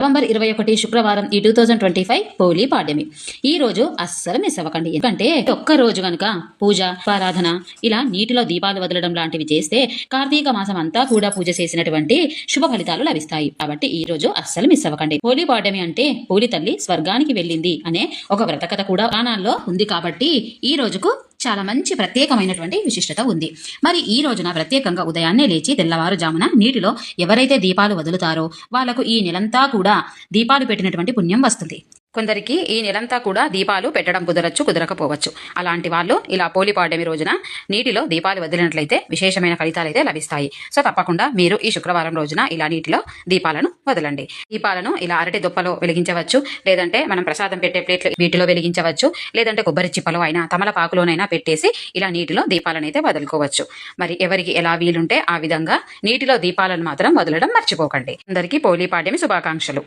November ఇరవై ఒకటి శుక్రవారం ఈ టూ థౌజండ్ ట్వంటీ ఫైవ్ పోలీ పాడ్యమి. ఈ రోజు అస్సలు మిస్ అవ్వకండి. ఎందుకంటే ఒక్క రోజు గనుక పూజ ఆరాధన ఇలా నీటిలో దీపాలు వదలడం లాంటివి చేస్తే కార్తీక మాసం అంతా కూడా పూజ చేసినటువంటి శుభ ఫలితాలు లభిస్తాయి. కాబట్టి ఈ రోజు అస్సలు మిస్ అవ్వకండి. పోలీ పాడ్యమి అంటే పోలి తల్లి స్వర్గానికి వెళ్ళింది అనే ఒక వ్రతకథ కూడా ప్రాణాల్లో ఉంది కాబట్టి ఈ రోజుకు చాలా మంచి ప్రత్యేకమైనటువంటి విశిష్టత ఉంది. మరి ఈ రోజున ప్రత్యేకంగా ఉదయాన్నే లేచి తెల్లవారుజామున నీటిలో ఎవరైతే దీపాలు వదులుతారో వాళ్ళకు ఈ నెలంతా కూడా దీపాలు పెట్టినటువంటి పుణ్యం వస్తుంది. కొందరికి ఈ నెలంతా కూడా దీపాలు పెట్టడం కుదరచ్చు కుదరకపోవచ్చు. అలాంటి వాళ్ళు ఇలా పోలి పాడ్యమి రోజున నీటిలో దీపాలు వదిలినట్లయితే విశేషమైన ఫలితాలు అయితే లభిస్తాయి. సో తప్పకుండా మీరు ఈ శుక్రవారం రోజున ఇలా నీటిలో దీపాలను వదలండి. దీపాలను ఇలా అరటి దుప్పలో వెలిగించవచ్చు లేదంటే మనం ప్రసాదం పెట్టే ప్లేట్లు వీటిలో వెలిగించవచ్చు లేదంటే కొబ్బరి చిప్పలో అయినా తమలపాకులోనైనా పెట్టేసి ఇలా నీటిలో దీపాలను అయితే వదులుకోవచ్చు. మరి ఎవరికి ఎలా వీలుంటే ఆ విధంగా నీటిలో దీపాలను మాత్రం వదలడం మర్చిపోకండి. అందరికీ పోలీ పాడ్యమి శుభాకాంక్షలు.